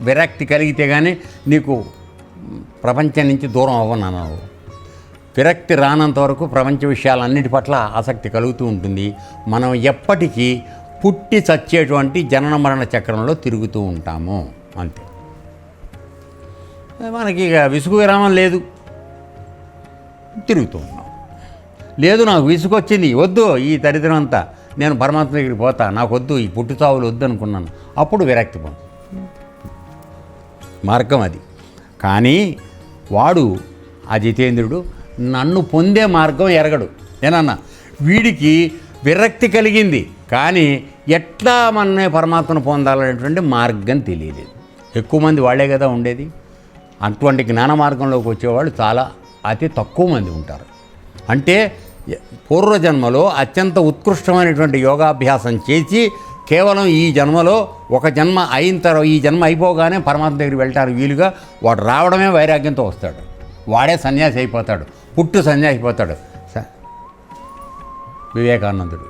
విరక్తి కలిగితే కానీ నీకు ప్రపంచం నుంచి దూరం అవ్వనన్నావు. విరక్తి రానంత వరకు ప్రపంచ విషయాలన్నిటి పట్ల ఆసక్తి కలుగుతూ ఉంటుంది. మనం ఎప్పటికీ పుట్టి చచ్చేటువంటి జనన మరణ చక్రంలో తిరుగుతూ ఉంటాము. అంతే. మనకి ఇక విసుగు విరామం లేదు. తిరుగుతూ ఉన్నాం. లేదు నాకు విసుగొచ్చింది వద్దు ఈ దరిద్రం అంతా. నేను పరమాత్మ దగ్గరికి పోతా నాకు వద్దు ఈ పుట్టుచావులు వద్దు అనుకున్నాను అప్పుడు విరక్తి పో మార్గం అది. కానీ వాడు ఆ జితేంద్రుడు నన్ను పొందే మార్గం ఎరగడు. ఏనన్నా వీడికి విరక్తి కలిగింది కానీ ఎట్లా మనమే పరమాత్మను పొందాలనేటువంటి మార్గం తెలియలేదు. ఎక్కువ మంది వాళ్ళే కదా ఉండేది. అటువంటి జ్ఞాన మార్గంలోకి వచ్చేవాళ్ళు చాలా అతి తక్కువ మంది ఉంటారు. అంటే పూర్వజన్మలో అత్యంత ఉత్కృష్టమైనటువంటి యోగాభ్యాసం చేసి కేవలం ఈ జన్మలో ఒక జన్మ అయిన తర్వాత ఈ జన్మ అయిపోగానే పరమాత్మ దగ్గరికి వెళ్ళటానికి వీలుగా వాడు రావడమే వైరాగ్యంతో వస్తాడు. వాడే సన్యాసి అయిపోతాడు. పుట్టు సన్యాసి అయిపోతాడు. స- వివేకానందుడు.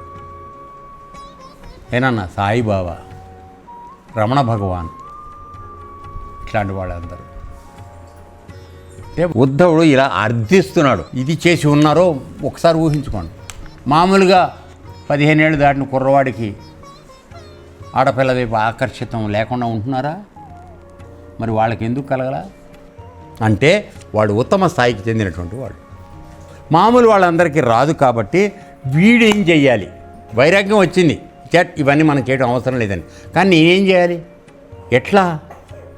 ఏనన్నా సాయిబాబా రమణ భగవాన్ ఇట్లాంటి వాళ్ళందరూ. అంటే ఉద్ధవుడు ఇలా అర్థిస్తున్నాడు. ఇది చేసి ఉన్నారో ఒకసారి ఊహించుకోండి. మామూలుగా పదిహేనేళ్ళు దాటిన కుర్రవాడికి ఆడపిల్ల వైపు ఆకర్షితం లేకుండా ఉంటున్నారా? మరి వాళ్ళకి ఎందుకు కలగలా? అంటే వాడు ఉత్తమ స్థాయికి చెందినటువంటి వాడు. మామూలు వాళ్ళందరికీ రాదు కాబట్టి వీడు ఏం చెయ్యాలి? వైరాగ్యం వచ్చింది. చెట్ ఇవన్నీ మనం చేయడం అవసరం లేదని కానీ నేనేం చేయాలి? ఎట్లా?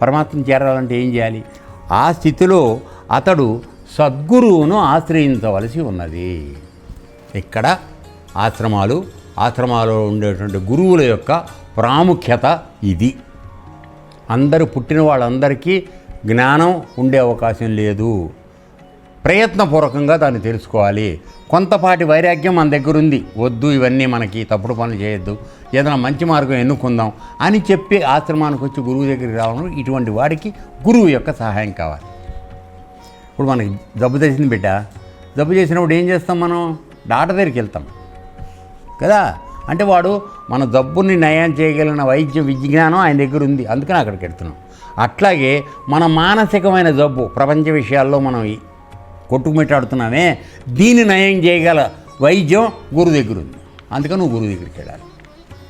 పరమాత్మ చేరాలంటే ఏం చేయాలి? ఆ స్థితిలో అతడు సద్గురువును ఆశ్రయించవలసి ఉన్నది. ఇక్కడ ఆశ్రమాలు ఆశ్రమాలలో ఉండేటువంటి గురువుల యొక్క ప్రాముఖ్యత ఇది. అందరూ పుట్టిన వాళ్ళందరికీ జ్ఞానం ఉండే అవకాశం లేదు. ప్రయత్నపూర్వకంగా దాన్ని తెలుసుకోవాలి. కొంతపాటి వైరాగ్యం మన దగ్గర ఉంది వద్దు ఇవన్నీ మనకి తప్పుడు పనులు చేయొద్దు. ఏదైనా మంచి మార్గం ఎన్నుకుందాం అని చెప్పి ఆశ్రమానికి వచ్చి గురువు దగ్గరికి రావడం ఇటువంటి వాడికి గురువు యొక్క సహాయం కావాలి. ఇప్పుడు మనకి జబ్బు చేసింది బిడ్డ. జబ్బు చేసినప్పుడు ఏం చేస్తాం మనం? డాక్టర్ దగ్గరికి వెళ్తాం. కదా? అంటే వాడు మన జబ్బుని నయం చేయగలిగిన వైద్య విజ్ఞానం ఆయన దగ్గర ఉంది. అందుకని అక్కడికి వెళ్తున్నాం అట్లాగే మన మానసికమైన జబ్బు ప్రపంచ విషయాల్లో మనం ఈ కొట్టుకుమిట్టాడుతున్నామే దీన్ని నయం చేయగల వైద్యం గురువు దగ్గర ఉంది. అందుకని నువ్వు గురువు దగ్గరికి వెళ్ళాలి.